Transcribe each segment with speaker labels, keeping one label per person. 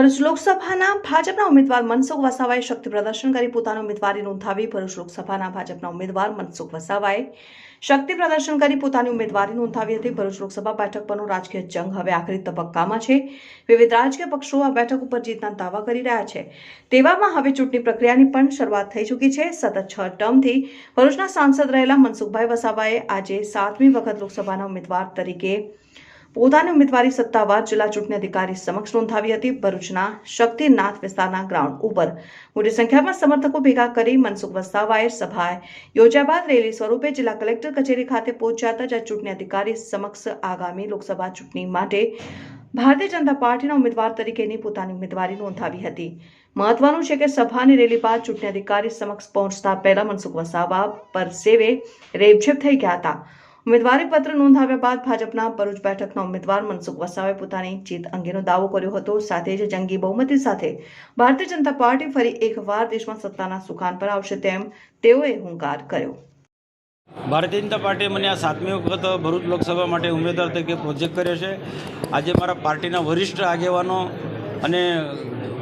Speaker 1: ભરૂચ લોકસભાના ભાજપના ઉમેદવાર મનસુખ વસાવાએ શક્તિ પ્રદર્શન કરી પોતાની ઉમેદવારી નોંધાવી ભરૂચ લોકસભાના ભાજપના ઉમેદવાર મનસુખ વસાવાએ શક્તિ પ્રદર્શન કરી પોતાની ઉમેદવારી નોંધાવી હતી. ભરૂચ લોકસભા બેઠક પરનો રાજકીય જંગ હવે આખરી તબક્કામાં છે. વિવિધ રાજકીય પક્ષો આ બેઠક ઉપર જીતના દાવા કરી રહ્યા છે. તેવામાં હવે ચૂંટણી પ્રક્રિયાની પણ શરૂઆત થઈ ચૂકી છે. સતત છ ટર્મથી ભરૂચના સાંસદ રહેલા મનસુખભાઈ વસાવાએ આજે સાતમી વખત લોકસભાના ઉમેદવાર તરીકે પોતાની ઉમેદવારી સત્તાવાર જિલ્લા ચૂંટણી અધિકારી સમક્ષ નોંધાવી હતી. ભરૂચના શક્તિનાથ વિસ્તારના ગ્રાઉન્ડ ઉપર મોટી સંખ્યામાં સમર્થકો ભેગા કરી મનસુખ વસાવાએ સભાએ યોજ્યા બાદ રેલી સ્વરૂપે જિલ્લા કલેક્ટર કચેરી ખાતે પહોંચ્યા હતા, જ્યાં ચૂંટણી અધિકારી સમક્ષ આગામી લોકસભા ચૂંટણી માટે ભારતીય જનતા પાર્ટીના ઉમેદવાર તરીકેની પોતાની ઉમેદવારી નોંધાવી હતી. મહત્વનું છે કે સભાની રેલી બાદ ચૂંટણી અધિકારી સમક્ષ પહોંચતા પહેલા મનસુખ વસાવા પર સેવે રેપઝેપ થઈ ગયા હતા. ઉમેદવારી પત્ર નોંધાવ્યા બાદ ભાજપના ભરૂચ બેઠકના ઉમેદવાર મનસુખ વસાવે પોતાની જીત અંગેનો દાવો કર્યો હતો. સાથે જ જંગી બહુમતી સાથે ભારતીય જનતા પાર્ટી ફરી એકવાર દેશમાં સત્તાના સુખાન પર આવશે તેમ તેઓએ હુંકાર કર્યો.
Speaker 2: ભારતીય જનતા પાર્ટીએ મને આ સાતમી વખત ભરૂચ લોકસભા માટે ઉમેદવાર તરીકે પ્રોજેક્ટ કર્યો છે. આજે મારા પાર્ટીના વરિષ્ઠ આગેવાનો અને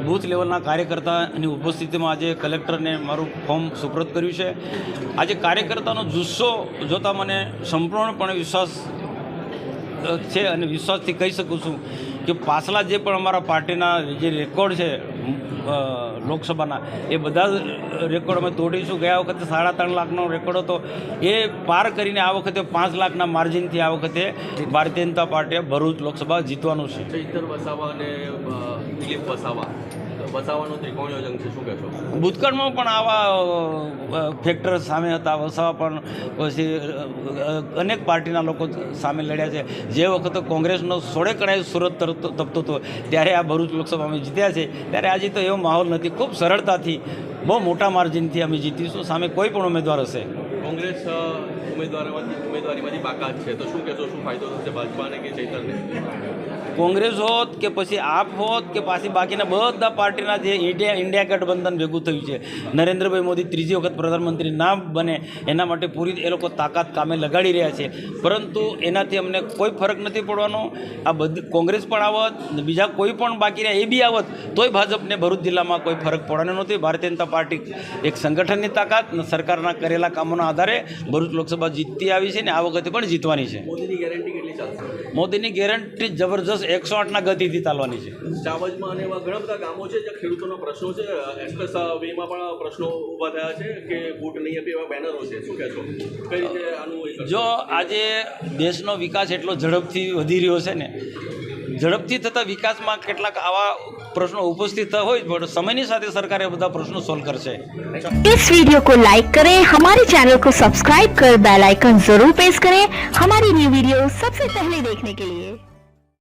Speaker 2: બૂથ લેવલના કાર્યકર્તાની ઉપસ્થિતિમાં આજે કલેક્ટરને મારું ફોર્મ સુપ્રત કર્યું છે. આજે કાર્યકર્તાનો જુસ્સો જોતાં મને સંપૂર્ણપણે વિશ્વાસ છે અને વિશ્વાસથી કહી શકું છું કે પાછલા જે પણ અમારા પાર્ટીના જે રેકોર્ડ છે લોકસભાના. એ બધા જ રેકોર્ડ અમે તોડીશું. ગયા વખતે સાડા ત્રણ લાખનો રેકોર્ડ હતો. એ પાર કરીને આ વખતે પાંચ લાખના માર્જિનથી આ વખતે ભારતીય જનતા પાર્ટીએ ભરૂચ લોકસભા જીતવાનું છે.
Speaker 3: વસાવા અને દિલીપ વસાવા. વસાવાનો ત્રિકોણીય જંગ છે. શું કહેશો?
Speaker 2: ભૂતકાળમાં પણ આવા ફેક્ટર સામે હતા. વસાવા પણ પછી અનેક પાર્ટીના લોકો સામે લડ્યા છે. જે વખતે કોંગ્રેસનો સોળે કણાએ સુરત તરત તપતો હતો ત્યારે આ ભરૂચ લોકસભા અમે જીત્યા છે. ત્યારે આજે તો એવો માહોલ નથી. ખૂબ સરળતાથી બહુ મોટા માર્જિનથી અમે જીતીશું સામે કોઈ પણ ઉમેદવાર હશે?
Speaker 3: કોંગ્રેસ
Speaker 2: કોંગ્રેસ હોત કે પછી આપ હોત કે પાછી બાકીના બધા પાર્ટીના જે ઇન્ડિયા ઇન્ડિયા ગઠબંધન ભેગું થયું છે, નરેન્દ્રભાઈ મોદી ત્રીજી વખત પ્રધાનમંત્રી ના બને, એના માટે પૂરી એ લોકો તાકાત કામે લગાડી રહ્યા છે. પરંતુ એનાથી અમને કોઈ ફરક નથી પડવાનો. આ બધી કોંગ્રેસ પણ આવત બીજા કોઈ પણ બાકી રહ્યા, એ બી આવત, તોય ભાજપને ભરૂચ જિલ્લામાં કોઈ ફરક પડવાનો નથી. ભારતીય જનતા પાર્ટી એક સંગઠનની તાકાત સરકારના કરેલા કામોના આધારે ભરૂચ લોકસભા જીતતી આવી છે ને આ વખતે પણ જીતવાની છે.
Speaker 3: મોદીની ગેરંટી કેટલી ચાલશે?
Speaker 2: મોદીની ગેરંટી જબરજસ્ત એકસો આઠના ગતિથી ચાલવાની છે.
Speaker 3: ચાવજમાં અને એવા ઘણા બધા ગામો છે જ્યાં ખેડૂતોના પ્રશ્નો છે. એક્સપ્રેસ વેમાં પણ પ્રશ્નો ઊભા થયા છે કે બૂટ નહીં આપે એવા બેનરો છે. શું કહેશો? કઈ રીતે આનું
Speaker 2: જો આજે દેશનો વિકાસ એટલો ઝડપથી વધી રહ્યો છે ને ઝડપથી થતા વિકાસમાં કેટલાક આવા પ્રશ્નો ઉપસ્થિત થતા હોય પણ સમયની સાથે સરકાર એ બધા પ્રશ્નો સોલ્વ કરશે
Speaker 4: इस वीडियो को लाइक करें हमारे चैनल को सब्सक्राइब कर बेल आइकन जरूर प्रेस करें हमारी न्यू वीडियो सबसे पहले देखने के लिए